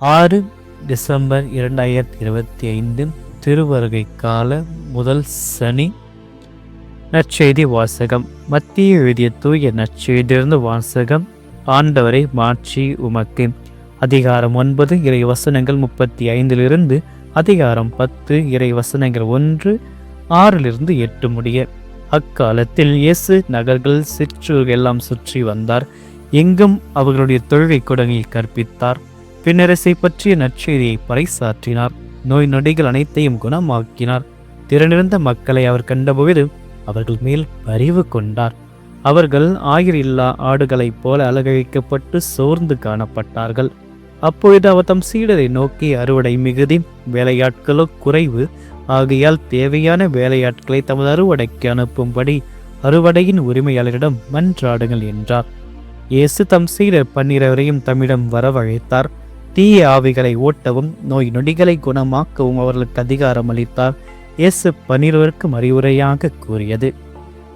ஆறு டிசம்பர் இரண்டாயிரத்தி இருபத்தி ஐந்து திருவருகை கால முதல் சனி நற்செய்தி வாசகம். மத்திய எழுதிய தூய நற்செய்தியிருந்து வாசகம் ஆண்டவரை மாற்றி உமக்கு. அதிகாரம் ஒன்பது இறை வசனங்கள் முப்பத்தி ஐந்திலிருந்து அதிகாரம் பத்து இறை வசனங்கள் ஒன்று ஆறிலிருந்து எட்டு முடிய. அக்காலத்தில் இயேசு நகர்கள் சிற்றூர் எல்லாம் சுற்றி வந்தார். எங்கும் அவர்களுடைய தொழுகை குடங்கில் கற்பித்தார். பின்னரசை பற்றிய நற்செய்தியை பறைசாற்றினார். நோய் நொடிகள் அனைத்தையும் குணமாக்கினார். திறனிருந்த மக்களை அவர் கண்டபோது அவர்கள் மேல் பரிவு கொண்டார். அவர்கள் ஆயிரில்லா ஆடுகளைப் போல அலகழிக்கப்பட்டு சோர்ந்து காணப்பட்டார்கள். அப்பொழுது அவர் தம் சீடரை நோக்கி அறுவடை மிகுதி வேலையாட்களோ குறைவு. ஆகையால் தேவையான வேலையாட்களை தமது அறுவடைக்கு அனுப்பும்படி அறுவடையின் உரிமையாளரிடம் மன்றாடுங்கள் என்றார். இயேசு தம் சீடர் பன்னிரவரையும் தம்மிடம் வரவழைத்தார். தீய ஆவிகளை ஓட்டவும் நோய் நொடிகளை குணமாக்கவும் அவர்களுக்கு அதிகாரம் அளித்தார். இயேசு பன்னிருவருக்கும் அறிவுரையாக கூறியது.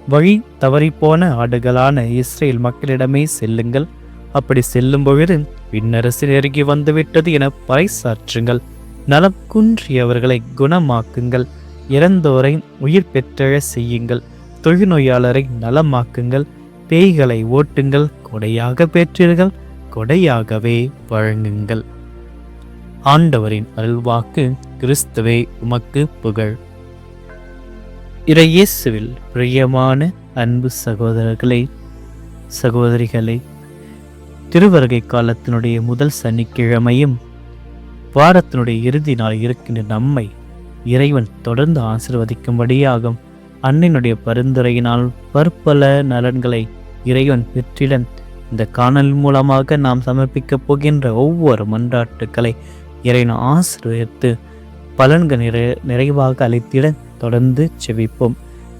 வழி தவறிப்போன ஆடுகளான இஸ்ரேல் மக்களிடமே செல்லுங்கள். அப்படி செல்லும் பொழுது பின்னரசு நெருங்கி வந்துவிட்டது என பறைசாற்றுங்கள். நலம் குன்றியவர்களை குணமாக்குங்கள். இறந்தோரை உயிர் பெற்றழ செய்யுங்கள். தொழுநோயாளரை நலமாக்குங்கள். பேய்களை ஓட்டுங்கள். கொடையாக பெற்றீர்கள். கொடையாகவே வழங்குங்கள். ஆண்டவரின் அருள்வாக்கு கிறிஸ்துவே உமக்கு புகழ். இறையேசுவில் பிரியமான அன்பு சகோதரர்களே சகோதரிகளே திருவருகை காலத்தினுடைய முதல் சனிக்கிழமையும் வாரத்தினுடைய இறுதி நாள் இருக்கின்ற நம்மை இறைவன் தொடர்ந்து ஆசிர்வதிக்கும்படியாகும். அன்னையினுடைய பரிந்துரையினால் பற்பல நலன்களை இறைவன் பெற்றிடன் இந்த காணல் மூலமாக நாம் சமர்ப்பிக்கப் போகின்ற ஒவ்வொரு மன்றாட்டுக்களை இறைன ஆசிரியத்து பலன்கள் நிறை நிறைவாக அளித்திட தொடர்ந்து செவிப்போம்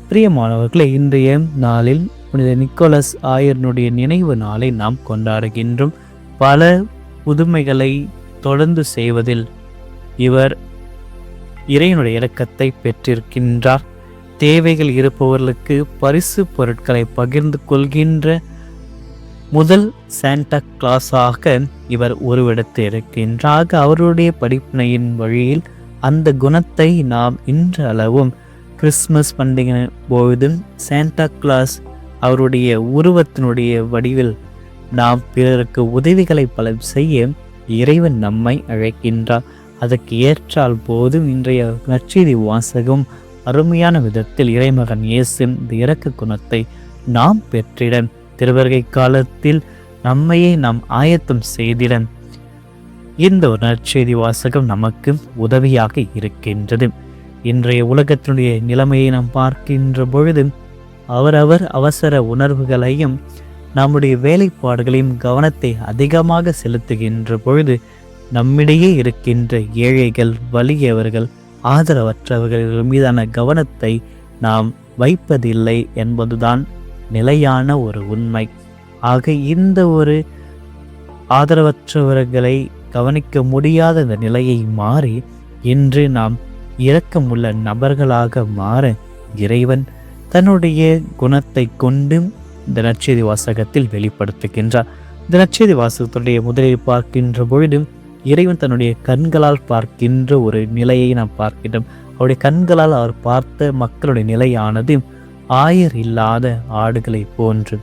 பிரியமானவர்களே இன்றைய நாளில் புனித நிக்கோலஸ் ஆயர்னுடைய நினைவு நாளை நாம் கொண்டாடுகின்றோம். பல புதுமைகளை தொடர்ந்து செய்வதில் இவர் இறைவனுடைய இலக்கத்தை பெற்றிருக்கின்றார். தேவைகள் இருப்பவர்களுக்கு பரிசு பொருட்களை பகிர்ந்து கொள்கின்ற முதல் சாண்டா கிளாஸாக இவர் உருவெடுத்திருக்கின்றாக அவருடைய படிப்பினையின் வழியில் அந்த குணத்தை நாம் இன்றளவும் கிறிஸ்மஸ் பண்டிகை போதும் சாண்டா கிளாஸ் அவருடைய உருவத்தினுடைய வடிவில் நாம் பிறருக்கு உதவிகளை பல செய்ய இறைவன் நம்மை அழைக்கின்றார். அதற்கு ஏற்றால் போதும் இன்றைய நற்செய்தி வாசகம் அருமையான விதத்தில் இறைமகன் இயேசு இந்த இறக்க குணத்தை நாம் பெற்றிட திருவருகை காலத்தில் நம்மையே நாம் ஆயத்தம் செய்திட இந்த ஒரு நற்செய்தி வாசகம் நமக்கு உதவியாக இருக்கின்றது. இன்றைய உலகத்தினுடைய நிலைமையை நாம் பார்க்கின்ற பொழுது அவரவர் அவசர உணர்வுகளையும் நம்முடைய வேலைப்பாடுகளையும் கவனத்தை அதிகமாக செலுத்துகின்ற பொழுது நம்மிடையே இருக்கின்ற ஏழைகள் வலியவர்கள் ஆதரவற்றவர்கள் மீதான கவனத்தை நாம் வைப்பதில்லை என்பதுதான் நிலையான ஒரு உண்மை. ஆக இந்த ஒரு ஆதரவற்றவர்களை கவனிக்க முடியாத இந்த நிலையை மாறி இன்று நாம் இரக்கமுள்ள நபர்களாக மாற இறைவன் தன்னுடைய குணத்தை கொண்டும் இந்த நற்செய்தி வாசகத்தில் வெளிப்படுத்துகின்றார். இந்த நற்செய்தி வாசகத்துடைய முதலில் பார்க்கின்ற பொழுதும் இறைவன் தன்னுடைய கண்களால் பார்க்கின்ற ஒரு நிலையை நாம் பார்க்கின்றோம். அவருடைய கண்களால் அவர் பார்த்த மக்களுடைய நிலையானது ஆயர் இல்லாத ஆடுகளை போன்று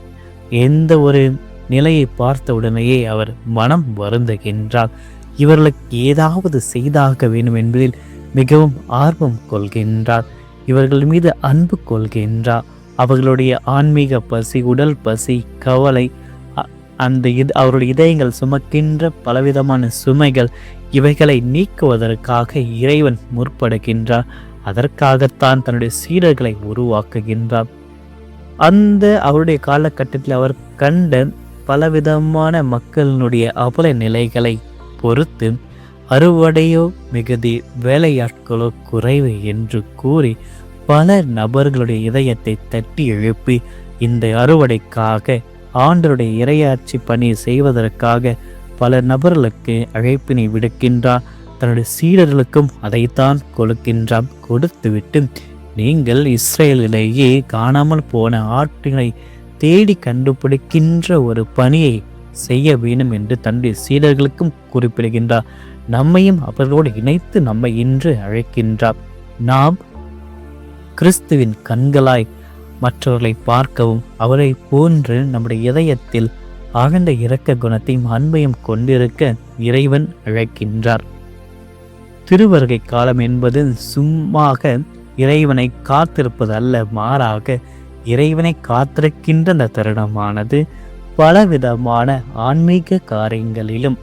எந்த ஒரு நிலையை பார்த்த உடனேயே அவர் மனம் வருந்துகின்றார். இவர்களுக்கு ஏதாவது செய்தாக வேண்டும் என்பதில் மிகவும் ஆர்வம் கொள்கின்றார். இவர்கள் மீது அன்பு கொள்கின்றார். அவர்களுடைய ஆன்மீக பசி உடல் பசி கவலை அந்த இது அவருடைய இதயங்கள் சுமக்கின்ற பலவிதமான சுமைகள் இவைகளை நீக்குவதற்காக இறைவன் முற்படுகின்றார். அதற்காகத்தான் தன்னுடைய சீடர்களை உருவாக்குகின்றார் அந்த அவருடைய காலகட்டத்தில் அவர் கண்ட பலவிதமான மக்களினுடைய அபல நிலைகளை பொறுத்து அறுவடையோ மிகுதி வேலையாட்களோ குறைவு என்று கூறி பல நபர்களுடைய இதயத்தை தட்டி எழுப்பி இந்த அறுவடைக்காக ஆண்டருடைய இரையாட்சி பணி செய்வதற்காக பல நபர்களுக்கு அழைப்பினை விடுக்கின்றார் தன்னுடைய சீடர்களுக்கும் அதைத்தான் கொடுக்கின்றான். கொடுத்துவிட்டு நீங்கள் இஸ்ரேலிலேயே காணாமல் போன ஆற்றினை தேடி கண்டுபிடிக்கின்ற ஒரு பணியை செய்ய வேண்டும் என்று தன்னுடைய சீடர்களுக்கும் குறிப்பிடுகின்றார். நம்மையும் அவர்களோடு இணைத்து நம்மை இன்று அழைக்கின்றார். நாம் கிறிஸ்துவின் கண்களாய் மற்றவர்களை பார்க்கவும் அவரை போன்று நம்முடைய இதயத்தில் ஆழ்ந்த இரக்க குணத்தையும் அன்பையும் கொண்டிருக்க இறைவன் அழைக்கின்றார். திருவருகை காலம் என்பது சும்மாக இறைவனை காத்திருப்பது அல்ல மாறாக இறைவனை காத்திருக்கின்ற அந்த தருணமானது பலவிதமான ஆன்மீக காரியங்களிலும்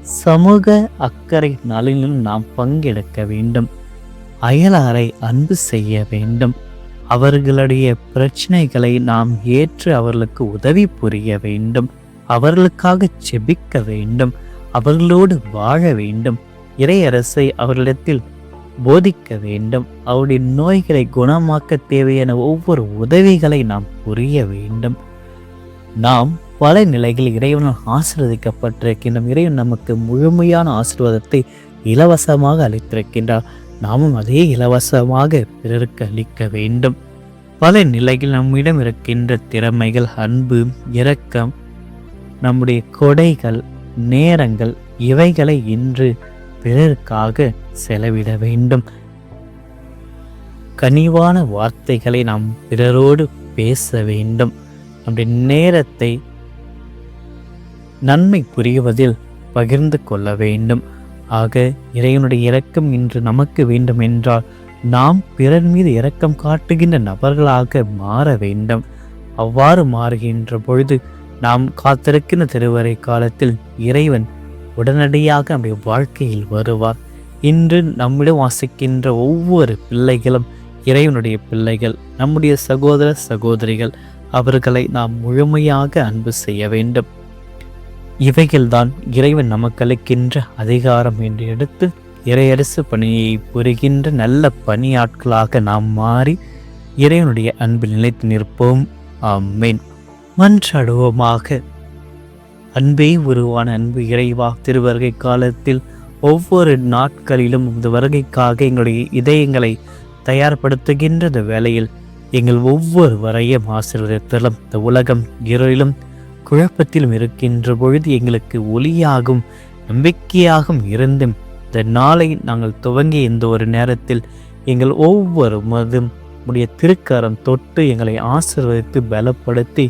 சமூக அக்கறை நலனிலும் நாம் பங்கெடுக்க வேண்டும். அயலாரை அன்பு செய்ய வேண்டும். அவர்களுடைய பிரச்சனைகளை நாம் ஏற்று அவர்களுக்கு உதவி புரிய வேண்டும். அவர்களுக்காக செபிக்க வேண்டும். அவர்களோடு வாழ வேண்டும். இறையரசை அவர்களிடத்தில் போதிக்க வேண்டும். அவருடைய நோய்களை குணமாக்க தேவையான ஒவ்வொரு உதவிகளை நாம் புரிய வேண்டும். நாம் பல நிலைகளில் இறைவனால் ஆசீர்வதிக்கப்பட்டிருக்கின்றோம். இறைவன் நமக்கு முழுமையான ஆசீர்வாதத்தை இலவசமாக அளித்திருக்கின்றார். நாமும் அதே இலவசமாக பிறருக்கு அளிக்க வேண்டும். பல நிலையில் நம்மிடம் இருக்கின்ற திறமைகள் அன்பு இரக்கம் நம்முடைய கொடைகள் நேரங்கள் இவைகளை இன்று பிறருக்காக செலவிட வேண்டும். கனிவான வார்த்தைகளை நாம் பிறரோடு பேச வேண்டும். நம்முடைய நேரத்தை நன்மை புரிவதில் பகிர்ந்து கொள்ள வேண்டும். ஆக இறைவனுடைய இரக்கம் இன்று நமக்கு வேண்டும் என்றால் நாம் பிறர் மீது இரக்கம் காட்டுகின்ற நபர்களாக மாற வேண்டும். அவ்வாறு மாறுகின்ற பொழுது நாம் காத்திருக்கின்ற திருவரை காலத்தில் இறைவன் உடனடியாக நம்முடைய வாழ்க்கையில் வருவார். இன்று நம்மிடம் வாசிக்கின்ற ஒவ்வொரு பிள்ளைகளும் இறைவனுடைய பிள்ளைகள் நம்முடைய சகோதர சகோதரிகள் அவர்களை நாம் முழுமையாக அன்பு செய்ய வேண்டும். இவைகள்தான் இறைவன் நமக்களிக்கின்ற அதிகாரம் என்று எடுத்து இறையரசு பணியை புரிகின்ற நல்ல பணியாட்களாக நாம் மாறி இறைவனுடைய அன்பில் நிலைத்து நிற்போம். ஆமேன். மன்றாடுவோமாக. அன்பே உருவான அன்பு இறைவா. திருவருகை காலத்தில் ஒவ்வொரு நாட்களிலும் இந்த வருகைக்காக எங்களுடைய இதயங்களை தயார்படுத்துகின்ற இந்த வேளையில் எங்கள் ஒவ்வொரு வரையும் ஆசீர்வதித்தலும் இந்த உலகம் இருளிலும் குழப்பத்திலும் இருக்கின்ற பொழுது எங்களுக்கு ஒளியாகும் நம்பிக்கையாகவும் இருந்தும் இந்த நாளை நாங்கள் துவங்கிய இந்த ஒரு நேரத்தில் எங்கள் ஒவ்வொரு மதும் உடைய திருக்கரம் தொட்டு எங்களை ஆசிர்வதித்து பலப்படுத்தி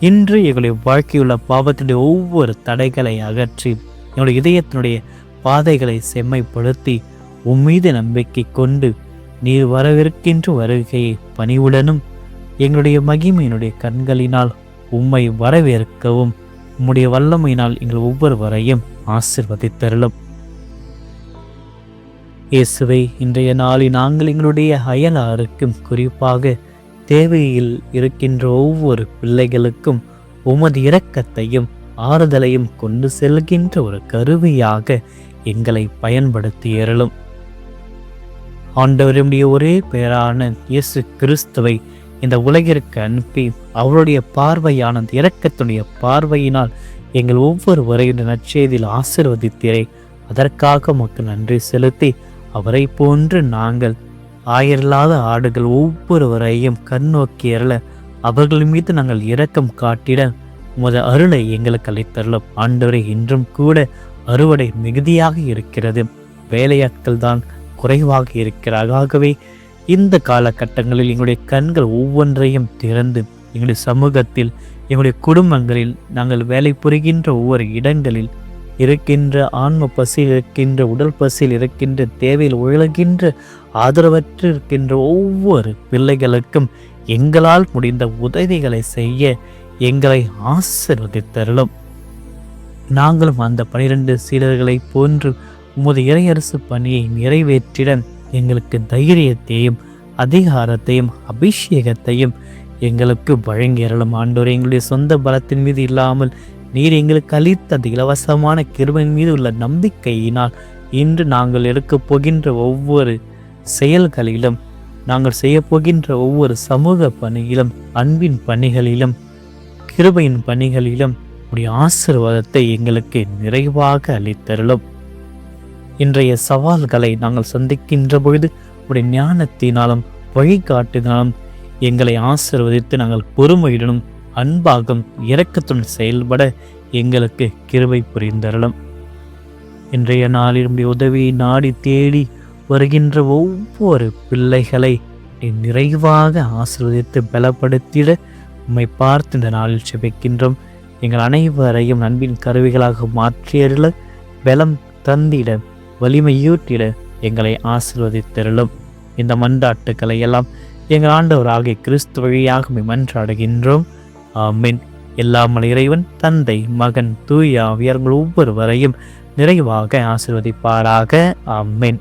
இன்று எங்களுடைய வாழ்க்கையுள்ள பாவத்தினுடைய ஒவ்வொரு தடைகளை அகற்றி எங்களுடைய இதயத்தினுடைய பாதைகளை செம்மைப்படுத்தி உம்மீது நம்பிக்கை கொண்டு நீர் வரவிருக்கின்ற வருகையை பணிவுடனும் எங்களுடைய மகிமையினுடைய கண்களினால் உம்மை வரவேற்கவும் உம்முடைய வல்லமையினால் எங்கள் ஒவ்வொருவரையும் ஆசிர்வதித்தருளும். இயேசுவை இன்றைய நாளில் நாங்கள் எங்களுடைய அயலாருக்கும் குறிப்பாக தேவையில் இருக்கின்ற ஒவ்வொரு பிள்ளைகளுக்கும் உமது இரக்கத்தையும் ஆறுதலையும் கொண்டு செல்கின்ற ஒரு கருவியாக எங்களை பயன்படுத்தி எறலும் ஆண்டவருடைய ஒரே பெயரான இயேசு கிறிஸ்துவை இந்த உலகிற்கு அனுப்பி அவருடைய பார்வையான இரக்கத்துடைய பார்வையினால் எங்கள் ஒவ்வொருவரையும் நற்செய்தியில் ஆசிர்வதித்தீரை. அதற்காக மக்கள் நன்றி செலுத்தி அவரை போன்று நாங்கள் ஆயிரலாத ஆடுகள் ஒவ்வொருவரையும் கண்ணோக்கி அருள அவர்கள் மீது நாங்கள் இரக்கம் காட்டிட உமது அருளை எங்களுக்கு அளித்தருளும். ஆண்டவரை இன்றும் கூட அறுவடை மிகுதியாக இருக்கிறது. வேலையாட்கள் தான் குறைவாக இருக்கிறார். ஆகவே இந்த காலகட்டங்களில் எங்களுடைய கண்கள் ஒவ்வொன்றையும் திறந்து எங்களுடைய சமூகத்தில் எங்களுடைய குடும்பங்களில் நாங்கள் வேலை புரிகின்ற ஒவ்வொரு இடங்களில் இருக்கின்ற ஆன்ம பசியில் இருக்கின்ற உடல் பசியில் இருக்கின்ற தேவையில் உழகின்ற ஆதரவற்று இருக்கின்ற ஒவ்வொரு பிள்ளைகளுக்கும் எங்களால் முடிந்த உதவிகளை செய்ய எங்களை ஆசிர்வதித்தருளும். நாங்களும் அந்த பனிரெண்டு சீடர்களைப் போன்று உமது இறையரசு பணியை நிறைவேற்றிட எங்களுக்கு தைரியத்தையும் அதிகாரத்தையும் அபிஷேகத்தையும் எங்களுக்கு வழங்கியறலும் ஆண்டோர் எங்களுடைய சொந்த பலத்தின் மீது இல்லாமல் நீர் எங்களுக்கு அளித்த அந்த இலவசமான கிருபின் மீது உள்ள நம்பிக்கையினால் இன்று நாங்கள் எடுக்கப் போகின்ற ஒவ்வொரு செயல்களிலும் நாங்கள் செய்ய போகின்ற ஒவ்வொரு சமூக பணியிலும் அன்பின் பணிகளிலும் கிருபையின் பணிகளிலும் உடைய ஆசிர்வாதத்தை எங்களுக்கு நிறைவாக அளித்தருளும். இன்றைய சவால்களை நாங்கள் சந்திக்கின்ற பொழுது உடைய ஞானத்தினாலும் வழிகாட்டினாலும் எங்களை ஆசிர்வதித்து நாங்கள் பொறுமையுடனும் அன்பாகும் இரக்கத்துடன் செயல்பட எங்களுக்கு கிருவை புரிந்தருளும். இன்றைய நாளினுடைய உதவியை நாடி தேடி வருகின்ற ஒவ்வொரு பிள்ளைகளை நிறைவாக ஆசிர்வதித்து பலப்படுத்திட உம்மை பார்த்து இந்த நாளில் செபிக்கின்றோம். எங்கள் அனைவரையும் நண்பின் கருவிகளாக மாற்றியருள பலம் தந்திட வலிமையூட்டிட எங்களை ஆசிர்வதித்தருளும். இந்த மன்றாட்டுக்களை எல்லாம் எங்கள் ஆண்டவராகிய கிறிஸ்து வழியாக மன்றாடுகின்றோம். ஆமீன். எல்லாமல் இறைவன் தந்தை மகன் தூய் ஆவியர்கள் ஒவ்வொருவரையும் நிறைவாக ஆசிர்வதிப்பாராக. ஆமீன்.